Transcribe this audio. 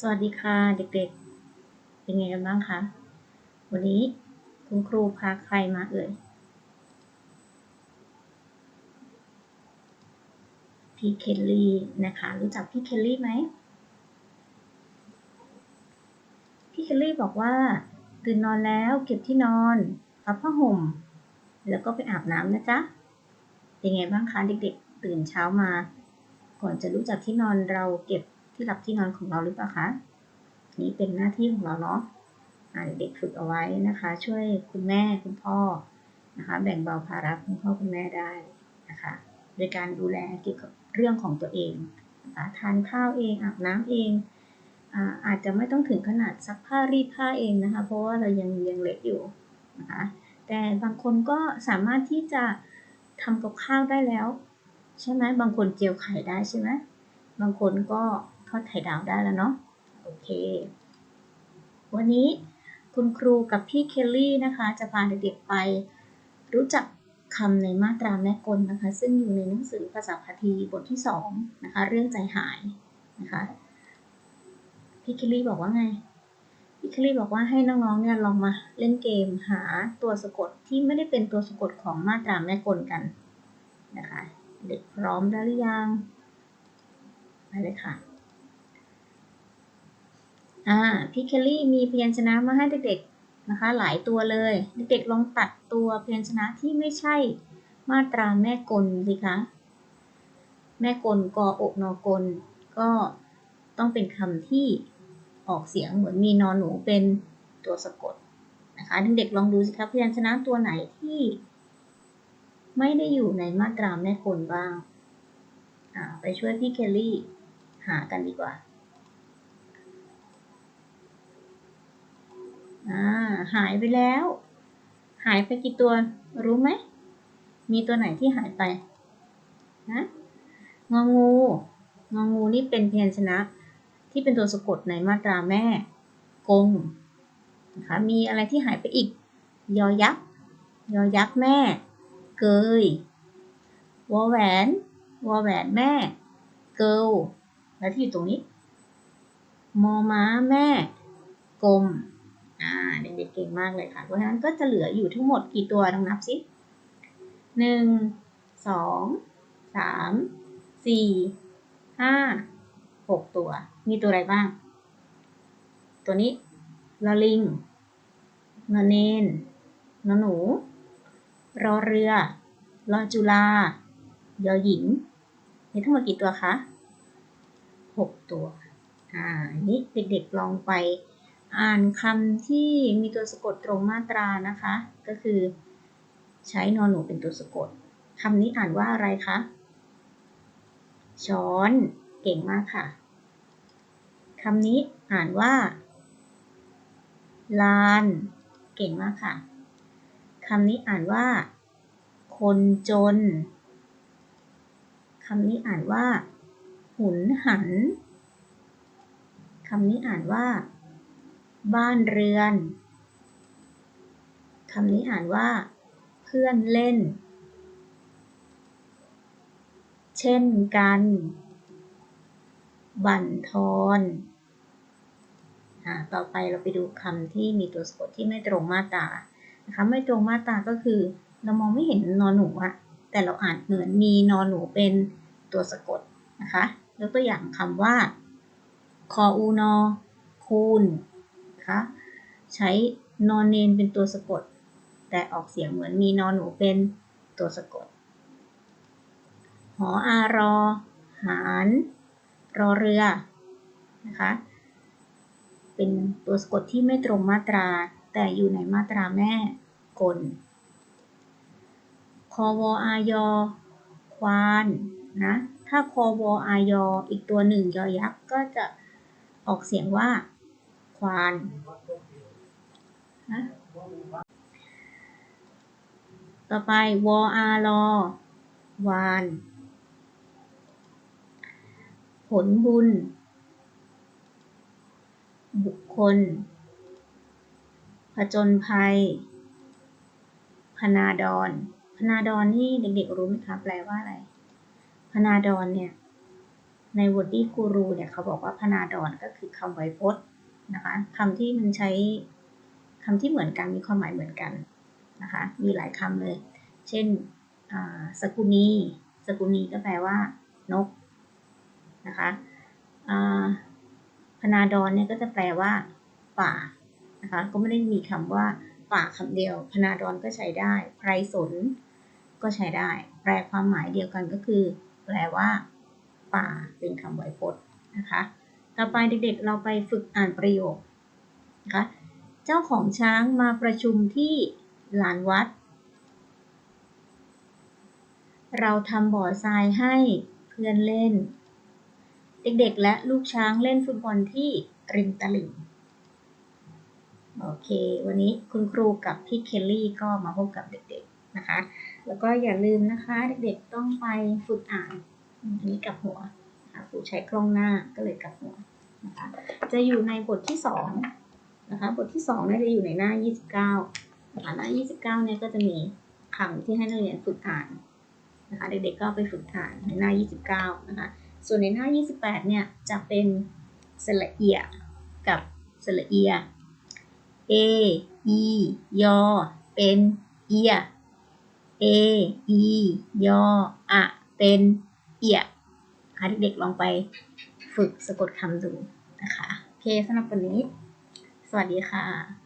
สวัสดีค่ะเด็กๆ เป็นไงกันบ้างคะ วันนี้คุณครูพาใครมาเอ่ย พี่เคลลี่นะคะ รู้จักพี่เคลลี่ไหม พี่เคลลี่บอกว่าตื่นนอนแล้วเก็บที่นอนพับผ้าห่ม แล้วก็ไปอาบน้ำนะจ๊ะ เป็นไงบ้างคะเด็กๆ ตื่นเช้ามา ก่อนจะรู้จักที่นอนเราเก็บ ที่หลับที่นอนของเราหรือเปล่าคะนี่เป็นหน้าที่ของเราเนาะเด็กฝึกเอาไว้นะคะ ช่วยคุณแม่คุณพ่อนะคะ แบ่งเบาภาระคุณพ่อคุณแม่ได้นะคะ โดยการดูแลเกี่ยวกับเรื่องของตัวเองนะคะทานข้าวเองอาบน้ำเองอาอาจจะไม่ต้องถึงขนาดซักผ้ารีดผ้าเองนะคะ เพราะว่าเรายังยังเล็กอยู่นะคะแต่บางคนก็สามารถที่จะทำกับข้าวได้แล้ว ใช่ไหมบางคนเจียวไข่ได้ใช่ไหมบางคนก็ อดไข่ดาวได้แล้วเนาะโอเค วันนี้คุณครูกับพี่เคลลี่นะคะ จะพาเด็กๆไปรู้จักคำในมาตราแม่กลนะคะ ซึ่งอยู่ในหนังสือภาษาพาทีบทที่สองนะคะ เรื่องใจหายนะคะพี่เคลลี่บอกว่าไงพี่เคลลี่บอกว่าให้น้องๆเนี่ยลองมาเล่นเกมหาตัวสะกดที่ไม่ได้เป็นตัวสะกดของมาตราแม่กลกันนะคะ เด็กพร้อมแล้วหรือยังไปเลยค่ะ อ่าพี่เคลลี่มีพยัญชนะมาให้เด็กๆนะคะ หลายตัวเลย เด็กๆลองตัดตัวพยัญชนะที่ไม่ใช่มาตราแม่กลสิคะ แม่กลกออกนอกลก็ต้องเป็นคำที่ออกเสียงเหมือนมีนอนหนูเป็นตัวสะกดนะคะเด็กๆลองดูสิคะพยัญชนะตัวไหนที่ ไม่ได้อยู่ในมาตราแม่กลบ้างอ่าไปช่วยพี่เคลลี่หากันดีกว่า อ่าหายไปแล้ว หายไปกี่ตัวรู้ไหม มีตัวไหนที่หายไปนะงองูงองูนี่เป็นพยัญชนะ ที่เป็นตัวสะกดในมาตราแม่กงนะคะมีอะไรที่หายไปอีก ยอยักษ์ยอยักษ์แม่ เกยวอแหวนวอแหวนแม่ เกิลแล้วที่อยู่ตรงนี้ มอม้าแม่ กลม อ่าเด็กๆเก่งมากเลยค่ะ เพราะฉะนั้นก็จะเหลืออยู่ทั้งหมดกี่ตัวลองนับสิหนึ่งสองสามสี่ห้าหกตัว มีตัวอะไรบ้าง ตัวนี้ละลิงนเนนนหนู รอเรือ รอจุฬายอหญิง มีทั้งหมดกี่ตัวคะหกตัว อ่า นี้เด็กๆลองไป อ่านคำที่มีตัวสะกดตรงมาตรานะคะ ก็คือ ใช้นอนหนูเป็นตัวสะกดคำนี้อ่านว่าอะไรคะช้อนเก่งมากค่ะคำนี้อ่านว่า ลาน เก่งมากค่ะคำนี้อ่านว่า คนจนคำนี้อ่านว่า หุนหันคำนี้อ่านว่า บ้านเรือนคำนี้อ่านว่า เพื่อนเล่น เช่นกัน บั่นทอนต่อไปเราไปดูคำที่มีตัวสะกดที่ไม่ตรงมาตรานะคะ ไม่ตรงมาตราก็คือ เรามองไม่เห็นนอนหนูอะแต่เราอ่านเหมือนมีนอนหนูเป็นตัวสะกดนะคะยกตัวอย่างคำว่า คออูนอคูณน คะ ใช้นอนเนนเป็นตัวสะกด แต่ออกเสียงเหมือนมีนอนหนูเป็นตัวสะกด หออารอ หารรอเรือนะคะ เป็นตัวสะกดที่ไม่ตรงมาตรา แต่อยู่ในมาตราแม่กลคอวออายอ ควานนะ ถ้าคอวออายออีกตัวหนึ่งยอยักษ์ก็จะออกเสียงว่า ควานนะต่อไปวอาลอวาน ผลบุญ บุคคล ผจญภัย พนาดรพนาดรนี่เด็กๆรู้ไหมคะแปลว่าอะไร พนาดรเนี่ย ใน w o r d y Guru เนี่ยเขาบอกว่าพนาดอนก็คือคำไวยพจน์ นะคะคำที่มันใช้คำที่เหมือนกันมีความหมายเหมือนกันนะคะ มีหลายคำเลย เช่นสกุนีสกุนีก็แปลว่านกนะคะพนาดอนเนี่ยก็จะแปลว่า ป่านะคะ ก็ไม่ได้มีคำว่าป่าคำเดียว พนาดอนก็ใช้ได้ไพรสนก็ใช้ได้ แปลความหมายเดียวกันก็คือ แปลว่า ป่าเป็นคำไวยพจน์นะคะ ต่อไปเด็กๆ เราไปฝึกอ่านประโยคนะคะเจ้าของช้างมาประชุมที่ลานวัด เราทำบ่อทรายให้เพื่อนเล่น เด็กๆ และลูกช้างเล่นฟุตบอลที่ริมตลิ่งโอเค วันนี้คุณครูกับพี่เคลลี่ก็มาพบกับเด็กๆนะคะ แล้วก็อย่าลืมนะคะ เด็กๆต้องไปฝึกอ่านอันนี้กับหัว คะครูใช้กล้องหน้าก็เลยกลับหัวนะคะจะอยู่ในบทที่สองนะคะบทที่สองเนี่ยจะอยู่ในหน้า 29นะคะหน้า 29เนี่ยก็จะมีคำที่ให้นักเรียนฝึกอ่านนะคะเด็กๆก็ไปฝึกอ่านในหน้า 29นะคะส่วนในหน้า 28เนี่ยจะเป็นสระเอียกับสระเอียเออียอเป็นเอียเออียออะเป็นเอีย เด็กๆลองไปฝึกสะกดคำดูนะคะ โอเคสำหรับวันนี้ สวัสดีค่ะ